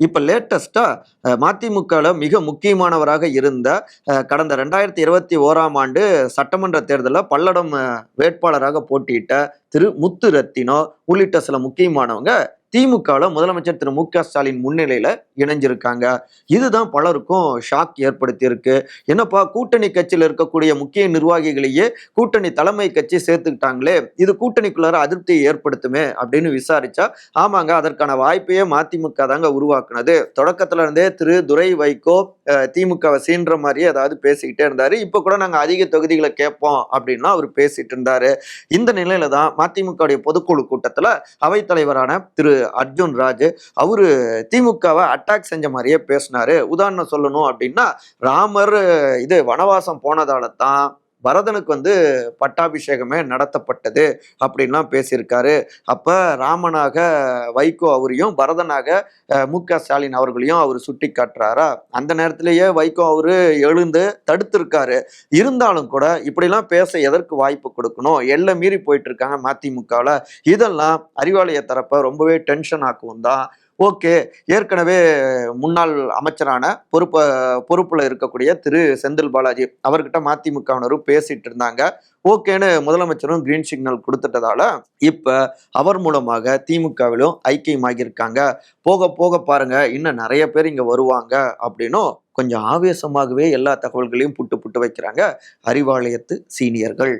இப்போ லேட்டஸ்ட்டாக மதிமுகவில் மிக முக்கியமானவராக இருந்த கடந்த ரெண்டாயிரத்தி இருபத்தி ஓராம் ஆண்டு சட்டமன்ற தேர்தலில் பல்லடம் வேட்பாளராக போட்டியிட்ட திரு முத்து ரத்தினோ உள்ளிட்ட சில முக்கியமானவங்க திமுகவில் முதலமைச்சர் திரு மு க ஸ்டாலின் முன்னிலையில் இணைஞ்சிருக்காங்க. இதுதான் பலருக்கும் ஷாக் ஏற்படுத்தியிருக்கு. என்னப்பா கூட்டணி கட்சியில் இருக்கக்கூடிய முக்கிய நிர்வாகிகளையே கூட்டணி தலைமை கட்சி சேர்த்துக்கிட்டாங்களே இது கூட்டணிக்குள்ளார அதிருப்தியை ஏற்படுத்துமே அப்படின்னு விசாரிச்சா ஆமாங்க அதற்கான வாய்ப்பையே மதிமுக தாங்க உருவாக்குனது. தொடக்கத்துல இருந்தே திரு துரை வைகோ திமுகவை சீன்ற மாதிரியே ஏதாவது பேசிக்கிட்டே இருந்தாரு. இப்போ கூட நாங்கள் அதிக தொகுதிகளை கேட்போம் அப்படின்னா அவர் பேசிட்டு இருந்தாரு. இந்த நிலையில தான் மதிமுகவுடைய பொதுக்குழு கூட்டத்தில் அவைத்தலைவரான திரு அர்ஜுன் ராஜ் அவரு திமுகவை அட்டாக் செஞ்ச மாதிரியே பேசினாரு. உதாரணம் சொல்லணும் அப்படின்னா ராமர் இது வனவாசம் போனதால தான் பரதனுக்கு வந்து பட்டாபிஷேகமே நடத்தப்பட்டது அப்படின்லாம் பேசியிருக்காரு. அப்போ ராமனாக வைகோ அவரையும் பரதனாக மு க ஸ்டாலின் அவர்களையும் அவர் சுட்டி காட்டுறாரா? அந்த நேரத்திலேயே வைகோ அவரு எழுந்து தடுத்திருக்காரு. இருந்தாலும் கூட இப்படிலாம் பேச எதற்கு வாய்ப்பு கொடுக்கணும்? எல்லை மீறி போயிட்டு இருக்காங்க மதிமுகவில் இதெல்லாம் அறிவாலய தரப்பை ரொம்பவே டென்ஷன் ஆக்கும் தான் ஓகே. ஏற்கனவே முன்னாள் அமைச்சரான பொறுப்ப பொறுப்பில் இருக்கக்கூடிய திரு. செந்தில் பாலாஜி அவர்கிட்ட மதிமுகவினரும் பேசிட்டு இருந்தாங்க. ஓகேன்னு முதலமைச்சரும் கிரீன் சிக்னல் கொடுத்துட்டதால இப்போ அவர் மூலமாக திமுகவிலும் ஐக்கியமாகியிருக்காங்க. போக போக பாருங்க. இன்னும் நிறைய பேர் இங்கே வருவாங்க அப்படின்னும் கொஞ்சம் ஆவேசமாகவே எல்லா தகவல்களையும் புட்டு புட்டு வைக்கிறாங்க அறிவாலயத்து சீனியர்கள்.